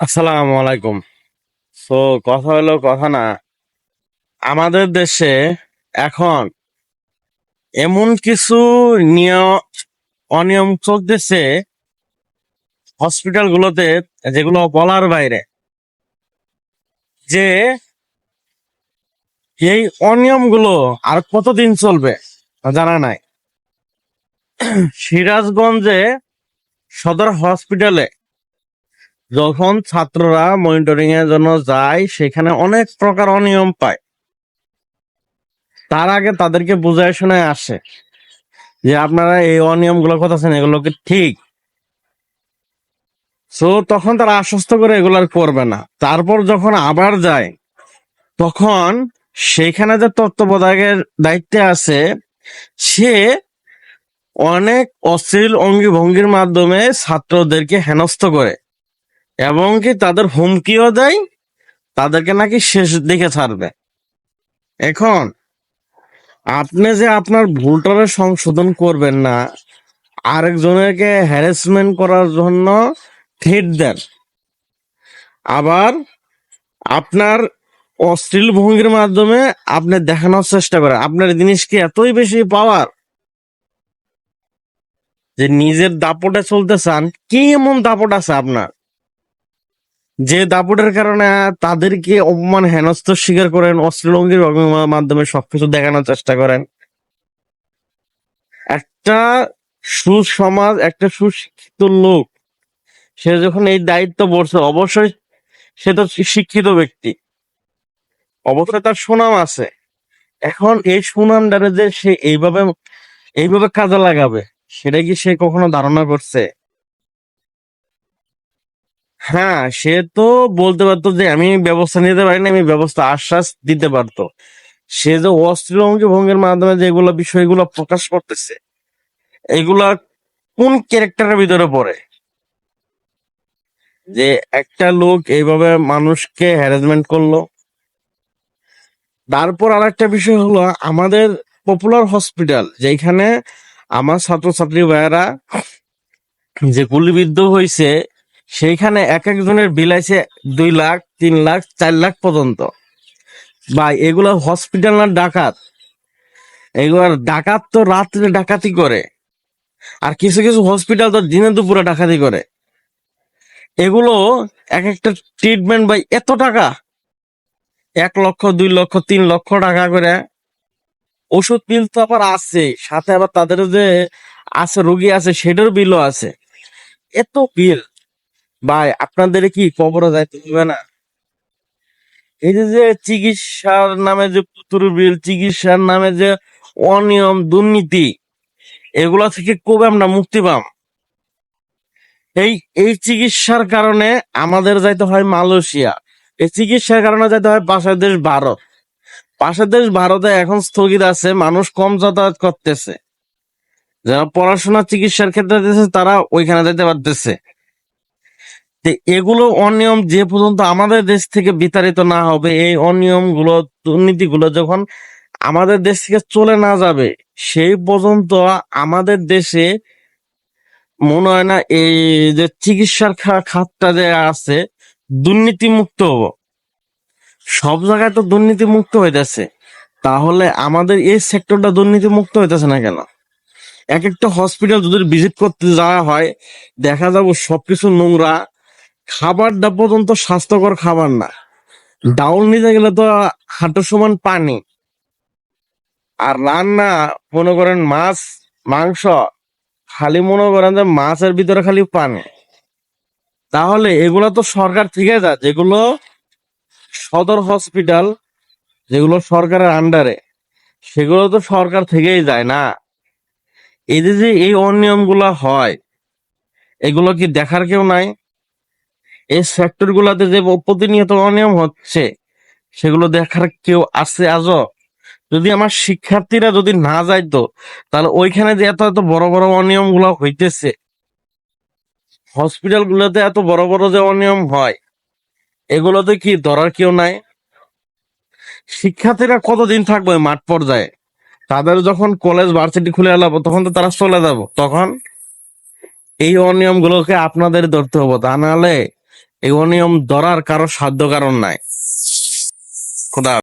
আসসালামু আলাইকুম। সো, কথা হলো কথা না, আমাদের দেশে এখন এমন কিছু নিয়ম অনিয়ম চলতেছে হসপিটাল গুলোতে, যেগুলো বলার বাইরে। যে এই অনিয়মগুলো আর কতদিন চলবে জানা নাই। সিরাজগঞ্জে সদর হসপিটালে যখন ছাত্ররা মনিটরিং এর জন্য যায়, সেখানে অনেক প্রকার অনিয়ম পায়। তার আগে তাদেরকে বুঝায় শোনায় আসে যে, আপনারা এই অনিয়মগুলো করতেছেন, এগুলো কি ঠিক? সো তখন তারা আশ্বস্ত করে এগুলো করবে না। তারপর যখন আবার যায়, তখন সেখানে যে তত্ত্বাবধায়কের দায়িত্বে আছে, সে অনেক অশ্লীল অঙ্গি ভঙ্গির মাধ্যমে ছাত্রদেরকে হেনস্থ করে। এবং কি তাদের হুমকিও দেয়, তাদেরকে নাকি শেষ দিকে ছাড়বে। এখন, আপনি যে আপনার ভুলটারে সংশোধন করবেন না, আরেকজনকে হ্যারাসমেন্ট করার জন্য থ্রেট দেন। আবার আপনার অশ্লীল ভঙ্গির মাধ্যমে আপনি দেখানোর চেষ্টা করেন। আপনার জিনিস কি এতই বেশি পাওয়ার যে নিজের দাপটে চলতে চান? কি এমন দাপট আছে আপনার? যে দাপটের কারণে তাদেরকে অপমান, হেনস্থ স্বীকার করেন অশ্লীল অঙ্গির মাধ্যমে সবকিছু দেখানোর চেষ্টা করেন। একটা সুসমাজ, একটা সুশিক্ষিত লোক, সে যখন এই দায়িত্ব বলছে, অবশ্যই সে তো শিক্ষিত ব্যক্তি। অবশ্যই তার সুনাম আছে। এখন এই সুনামটারে যে সে এইভাবে এইভাবে কাজে লাগাবে, সেটা কি সে কখনো ধারণা করছে? হ্যাঁ সে তো বলতে পারতো যে আমি ব্যবস্থা নিতে পারি না আমি ব্যবস্থা আশ্বাস দিতে পারতো। সে যে অশ্লীল অঙ্গি ভঙ্গের মাধ্যমে যেগুলো বিষয়গুলো প্রকাশ করতেছে, এগুলা কোন ক্যারেক্টারের ভিতরে পড়ে? যে একটা লোক এইভাবে মানুষকে হ্যারাসমেন্ট করল। তারপর আর একটা বিষয় হলো, আমাদের পপুলার হসপিটাল যেখানে আমার ছাত্রছাত্রী ভাইয়েরা যে গুলিবিদ্ধ হয়েছে সেইখানে এক একজনের বিল আছে দুই লাখ, তিন লাখ, চার লাখ পর্যন্ত। বা এগুলো হসপিটাল না ডাকাত? এগুলার ডাকাত তো রাত্রে ডাকাতি করে। আর কিছু কিছু হসপিটাল তো দিনে দুপুরে ডাকাতি করে। এগুলো এক একটা ট্রিটমেন্ট বাই এত টাকা? এক লক্ষ, দুই লক্ষ, তিন লক্ষ টাকা করে। ওষুধ বিল তো আবার আছে, সাথে আবার তাদের যে আছে, রোগী আছে সেটার বিলও আছে। এত বিল? ভাই, আপনাদের কি কবরে যাইতে হবে না? এই যে চিকিৎসার নামে যে পুতুর বিল চিকিৎসার নামে যে অনিয়ম, দুর্নীতি, এগুলা থেকে কবে আমরা মুক্তি পাম? এই এই চিকিৎসার কারণে আমাদের যাইতে হয় মালয়েশিয়া। এই চিকিৎসার কারণে যাইতে হয় পাশের দেশ ভারত। পাশের দেশ ভারতে এখন স্থগিত আছে, মানুষ কম যাতায়াত করতেছে। যারা পড়াশোনা চিকিৎসার ক্ষেত্রে তারা ওইখানে যেতে পারতেছে। এগুলো অনিয়ম যে পর্যন্ত আমাদের দেশ থেকে বিতাড়িত না হবে, এই অনিয়মগুলো দুর্নীতি গুলো যখন আমাদের দেশ থেকে চলে না যাবে, সেই পর্যন্ত আমাদের দেশে মনে হয় না এই যে চিকিৎসার খাতটা যে আছে দুর্নীতি মুক্ত হব। সব জায়গায় তো দুর্নীতি মুক্ত হইতেছে। তাহলে আমাদের এই সেক্টরটা দুর্নীতি মুক্ত হইতেছে না কেন? এক একটা হসপিটাল যদি ভিজিট করতে যাওয়া হয়, দেখা যাব সবকিছু নোংরা। খাবারটা পর্যন্ত স্বাস্থ্যকর খাবার না। ডাউল নিতে গেলে তো হাঁটু সমান পানি। আর রান্না, মনে করেন মাছ, মাংস, খালি মনে করেন যে মাছের ভিতরে খালি পানি। তাহলে এগুলো তো সরকার থেকে যা যেগুলো সদর হসপিটাল, যেগুলো সরকারের আন্ডারে সেগুলো তো সরকার থেকেই যায় না। এই যে এই অনিয়ম হয়, এগুলো কি দেখার কেউ নাই? এই সেক্টর গুলাতে যে প্রতিনিয়ত অনিয়ম হচ্ছে, সেগুলো দেখার কেউ আছে আজও? যদি আমার শিক্ষার্থীরা যদি না যাইতো, তাহলে ওইখানে যে এত এত বড় বড় অনিয়মগুলা হইতেছে হসপিটাল গুলোতে এত বড় বড় যে অনিয়ম হয়, এগুলোতে কি ধরার কেউ নাই? শিক্ষার্থীরা কতদিন থাকবে মাঠ পর্যায়ে? তাদের যখন কলেজ ভার্সিটি খুলে এলাবো, তখন তো তারা চলে যাব। তখন এই অনিয়ম গুলোকে আপনাদের ধরতে হব। তা নাহলে এই অনিয়ম ধরার কারও সাধ্য কারণ নাই। খোদা